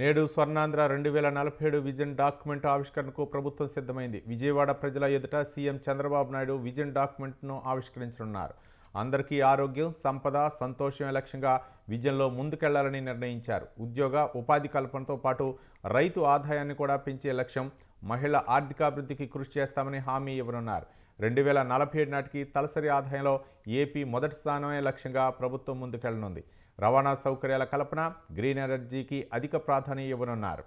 నేడు స్వర్ణాంధ్ర రెండు వేల నలభై ఏడు విజన్ డాక్యుమెంట్ ఆవిష్కరణకు ప్రభుత్వం సిద్ధమైంది. విజయవాడ ప్రజల ఎదుట సీఎం చంద్రబాబు నాయుడు విజన్ డాక్యుమెంట్ను ఆవిష్కరించనున్నారు. అందరికీ ఆరోగ్యం సంపద సంతోషమే లక్ష్యంగా విజన్లో ముందుకెళ్ళాలని నిర్ణయించారు. ఉద్యోగ ఉపాధి కల్పనతో పాటు రైతు ఆదాయాన్ని కూడా పెంచే లక్ష్యం మహిళ ఆర్థికాభివృద్ధికి కృషి చేస్తామని హామీ ఇవ్వనున్నారు. రెండు వేల నలభై ఏడు నాటికి తలసరి ఆదాయంలో ఏపీ మొదటి స్థానమే లక్ష్యంగా ప్రభుత్వం ముందుకెళ్ళనుంది. రవాణా సౌకర్యాల కల్పన గ్రీన్ ఎనర్జీకి అధిక ప్రాధాన్యం ఇవ్వనున్నారు.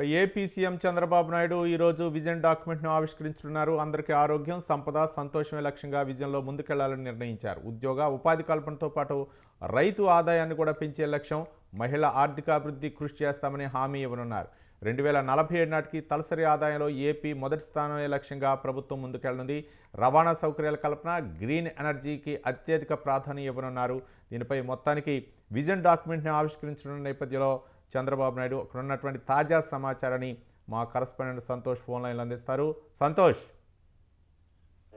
ఏపీ సీఎం చంద్రబాబు నాయుడు ఈరోజు విజన్ డాక్యుమెంట్ను ఆవిష్కరించనున్నారు అందరికీ ఆరోగ్యం సంపద సంతోషమే లక్ష్యంగా విజన్లో ముందుకెళ్ళాలని నిర్ణయించారు. ఉద్యోగ ఉపాధి కల్పనతో పాటు రైతు ఆదాయాన్ని కూడా పెంచే లక్ష్యం మహిళ ఆర్థికాభివృద్ధి కృషి చేస్తామని హామీ ఇవ్వనున్నారు. రెండు వేల నలభై ఏడు నాటికి తలసరి ఆదాయంలో ఏపీ మొదటి స్థానమే లక్ష్యంగా ప్రభుత్వం ముందుకెళ్ళనుంది. రవాణా సౌకర్యాల కల్పన గ్రీన్ ఎనర్జీకి అత్యధిక ప్రాధాన్యం ఇవ్వనున్నారు. దీనిపై మొత్తానికి విజన్ డాక్యుమెంట్ని ఆవిష్కరించనున్న నేపథ్యంలో చంద్రబాబు నాయుడు అక్కడ ఉన్నటువంటి తాజా సమాచారాన్ని మా కరస్పాండెంట్ సంతోష్ ఫోన్ లైన్లో అందిస్తారు. సంతోష్.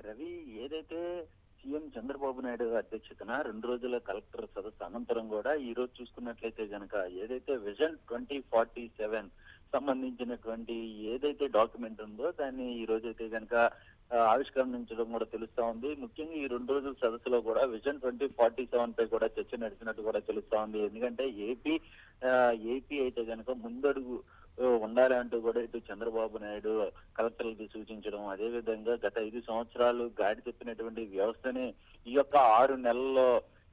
రవి ఏదైతే సీఎం చంద్రబాబు నాయుడు అధ్యక్షతన రెండు రోజుల కలెక్టర్ సదస్సు అనంతరం కూడా ఈ రోజు చూసుకున్నట్లయితే గనక ఏదైతే విజన్ ట్వంటీ ఫార్టీ సెవెన్ సంబంధించినటువంటి ఏదైతే డాక్యుమెంట్ ఉందో దాన్ని ఈ రోజు అయితే గనక ఆవిష్కరించడం కూడా తెలుస్తా ఉంది. ముఖ్యంగా ఈ రెండు రోజుల సదస్సులో కూడా విజన్ ట్వంటీ ఫార్టీ సెవెన్ పై కూడా చర్చ నడిచినట్టు కూడా తెలుస్తా ఉంది. ఎందుకంటే ఏపీ ఏపీ అయితే గనక ముందడుగు ఉండాలి అంటూ కూడా ఇటు చంద్రబాబు నాయుడు కలెక్టర్లకి సూచించడం అదే విధంగా గత ఐదు సంవత్సరాలు గాడి చెప్పినటువంటి వ్యవస్థని ఈ యొక్క ఆరు నెలల్లో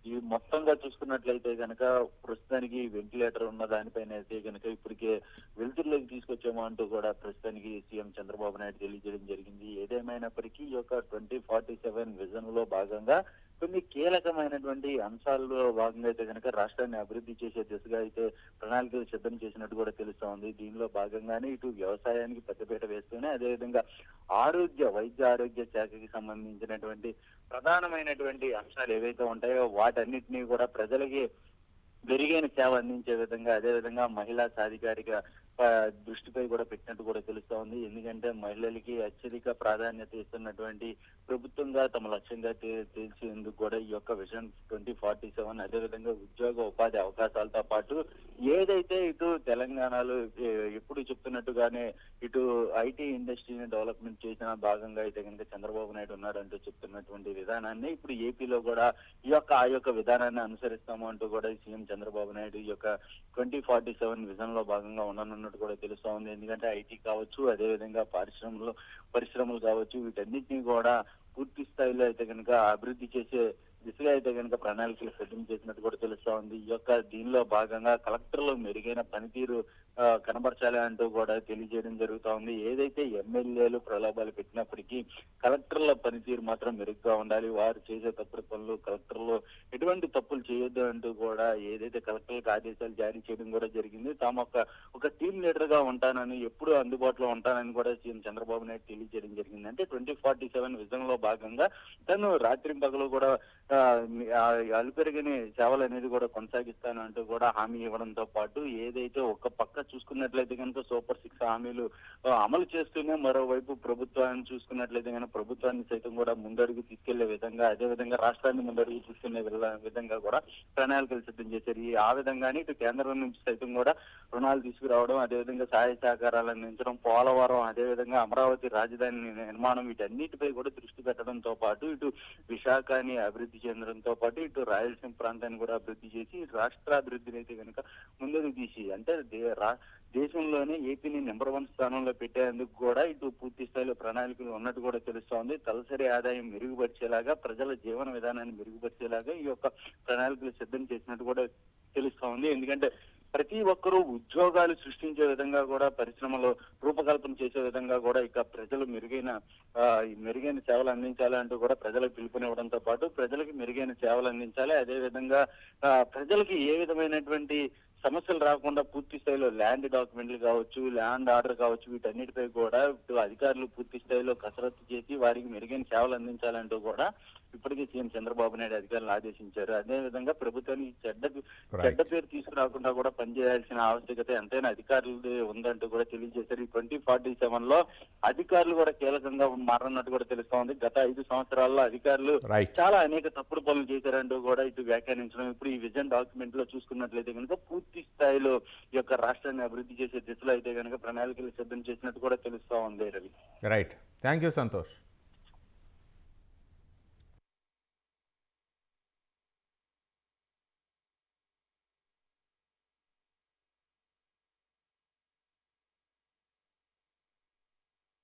ఈ మొత్తంగా చూసుకున్నట్లయితే గనక ప్రస్తుతానికి వెంటిలేటర్ ఉన్న దానిపైన అయితే గనక ఇప్పటికే వెలుతురులోకి తీసుకొచ్చామో అంటూ కూడా ప్రస్తుతానికి సీఎం చంద్రబాబు నాయుడు తెలియజేయడం జరిగింది. ఏదేమైనప్పటికీ ఈ యొక్క ట్వంటీ ఫార్టీ సెవెన్ విజన్లో భాగంగా కీలకమైనటువంటి అంశాల్లో భాగంగా అయితే కనుక రాష్ట్రాన్ని అభివృద్ధి చేసే దిశగా అయితే ప్రణాళికలు సిద్ధం చేసినట్టు కూడా తెలుస్తా ఉంది. దీనిలో భాగంగానే ఇటు వ్యవసాయానికి పెద్దపీట వేస్తూనే అదేవిధంగా ఆరోగ్య వైద్య ఆరోగ్య శాఖకి సంబంధించినటువంటి ప్రధానమైనటువంటి అంశాలు ఏవైతే ఉంటాయో వాటన్నిటినీ కూడా ప్రజలకి మెరుగైన సేవ అందించే విధంగా అదే విధంగా మహిళా సాధికారిక దృష్టిపై కూడా పెట్టినట్టు కూడా తెలుస్తా ఉంది. ఎందుకంటే మహిళలకి అత్యధిక ప్రాధాన్యత ఇస్తున్నటువంటి ప్రభుత్వంగా తమ లక్ష్యంగా తెలిసేందుకు తేల్చేందుకు కూడా ఈ యొక్క విజన్ ట్వంటీ ఫార్టీ సెవెన్ అదే విధంగా ఉద్యోగ ఉపాధి అవకాశాలతో పాటు ఏదైతే ఇటు తెలంగాణలో ఎప్పుడు చెప్తున్నట్టుగానే ఇటు ఐటీ ఇండస్ట్రీని డెవలప్మెంట్ చేసిన భాగంగా అయితే కనుక చంద్రబాబు నాయుడు ఉన్నాడంటూ చెప్తున్నటువంటి విధానాన్ని ఇప్పుడు ఏపీలో కూడా ఈ యొక్క ఆ యొక్క విధానాన్ని అనుసరిస్తాము అంటూ కూడా సీఎం చంద్రబాబు నాయుడు ఈ యొక్క ట్వంటీ ఫార్టీ సెవెన్ విజన్లో భాగంగా ఉన్నట్టు కూడా తెలుస్తా ఉంది. ఎందుకంటే ఐటీ కావచ్చు అదే విధంగా పరిశ్రమలు పరిశ్రమలు కావచ్చు వీటన్నిటిని కూడా పూర్తి స్థాయిలో అయితే కనుక అభివృద్ధి చేసే దిశగా అయితే కనుక ప్రణాళికలు సిద్ధం చేసినట్టు కూడా తెలుస్తా ఉంది. ఈ యొక్క దీనిలో భాగంగా కలెక్టర్లు మెరుగైన పనితీరు కనబరచాలి అంటూ కూడా తెలియజేయడం జరుగుతా ఉంది. ఏదైతే ఎమ్మెల్యేలు ప్రలోభాలు పెట్టినప్పటికీ కలెక్టర్ల పనితీరు మాత్రం మెరుగ్గా ఉండాలి. వారు చేసే తప్పుడు పనులు కలెక్టర్లు ఎటువంటి తప్పులు చేయొద్దు అంటూ కూడా ఏదైతే కలెక్టర్లకు ఆదేశాలు జారీ చేయడం కూడా జరిగింది. తాము ఒక ఒక టీం లీడర్గా ఉంటానని ఎప్పుడు అందుబాటులో ఉంటానని కూడా సీఎం చంద్రబాబు నాయుడు తెలియజేయడం జరిగింది. అంటే ట్వంటీ ఫార్టీ సెవెన్ విజన్లో భాగంగా తను రాత్రి పగలు కూడా అలుపెరగని సేవలు అనేది కూడా కొనసాగిస్తాను అంటూ కూడా హామీ ఇవ్వడంతో పాటు ఏదైతే ఒక పక్క చూసుకున్నట్లయితే కనుక సూపర్ సిక్స్ హామీలు అమలు చేస్తూనే మరోవైపు ప్రభుత్వాన్ని చూసుకున్నట్లయితే కనుక ప్రభుత్వాన్ని సైతం కూడా ముందడుగు తీసుకెళ్ళే విధంగా అదే విధంగా రాష్ట్రాన్ని ముందడుగు తీసుకెళ్ళే విధంగా విధంగా కూడా ప్రణాళికలు సిద్ధం చేశారు. ఈ ఆ విధంగానే ఇటు కేంద్రం నుంచి సైతం కూడా రుణాలు తీసుకురావడం అదేవిధంగా సహాయ సహకారాలు అందించడం పోలవరం అదేవిధంగా అమరావతి రాజధాని నిర్మాణం వీటన్నిటిపై కూడా దృష్టి పెట్టడంతో పాటు ఇటు విశాఖని అభివృద్ధి చెందడంతో పాటు ఇటు రాయలసీమ ప్రాంతాన్ని కూడా అభివృద్ధి చేసి రాష్ట్రాభివృద్ధిని అయితే కనుక ముందుకు తీసి అంటే దే- రా- దేశంలోనే ఏపీని నెంబర్ వన్ స్థానంలో పెట్టేందుకు కూడా ఇటు పూర్తి స్థాయిలో ప్రణాళికలు ఉన్నట్టు కూడా తెలుస్తోంది. తలసరి ఆదాయం మెరుగుపరిచేలాగా ప్రజల జీవన విధానాన్ని మెరుగుపరిచేలాగా ఈ యొక్క ప్రణాళికలు సిద్ధం చేసినట్టు కూడా తెలుస్తోంది. ఎందుకంటే ప్రతి ఒక్కరూ ఉద్యోగాలు సృష్టించే విధంగా కూడా పరిశ్రమలో రూపకల్పన చేసే విధంగా కూడా ఇక ప్రజలు మెరుగైన మెరుగైన సేవలు అందించాలి అంటూ కూడా ప్రజలకు పిలుపునివ్వడంతో పాటు ప్రజలకు మెరుగైన సేవలు అందించాలి. అదే విధంగా ప్రజలకి ఏ విధమైనటువంటి సమస్యలు రాకుండా పూర్తి స్థాయిలో ల్యాండ్ డాక్యుమెంట్లు కావచ్చు ల్యాండ్ ఆర్డర్ కావచ్చు వీటన్నిటిపై కూడా అధికారులు పూర్తి స్థాయిలో కసరత్తు చేసి వారికి మెరుగైన సేవలు అందించాలంటూ కూడా ఇప్పటికే సీఎం చంద్రబాబు నాయుడు అధికారులు ఆదేశించారు. అదే విధంగా ప్రభుత్వానికి చెడ్డ చెడ్డ పేరు తీసుకురాకుండా కూడా పనిచేయాల్సిన ఆవశ్యకత ఎంతైనా అధికారులు ఉందంటూ కూడా తెలియజేశారు. ఈ ట్వంటీ ఫార్టీ సెవెన్లో అధికారులు కూడా కీలకంగా మారన్నట్టు కూడా తెలుస్తా ఉంది. గత ఐదు సంవత్సరాల్లో అధికారులు చాలా అనేక తప్పుడు పనులు చేశారంటూ కూడా ఇటు వ్యాఖ్యానించడం. ఇప్పుడు ఈ విజన్ డాక్యుమెంట్లో చూసుకున్నట్లయితే కనుక పూర్తి స్థాయిలో ఈ యొక్క రాష్ట్రాన్ని అభివృద్ధి చేసే దిశలో అయితే కనుక ప్రణాళికలు సిద్ధం చేసినట్టు కూడా తెలుస్తా ఉంది Ravi. Right thank you Santosh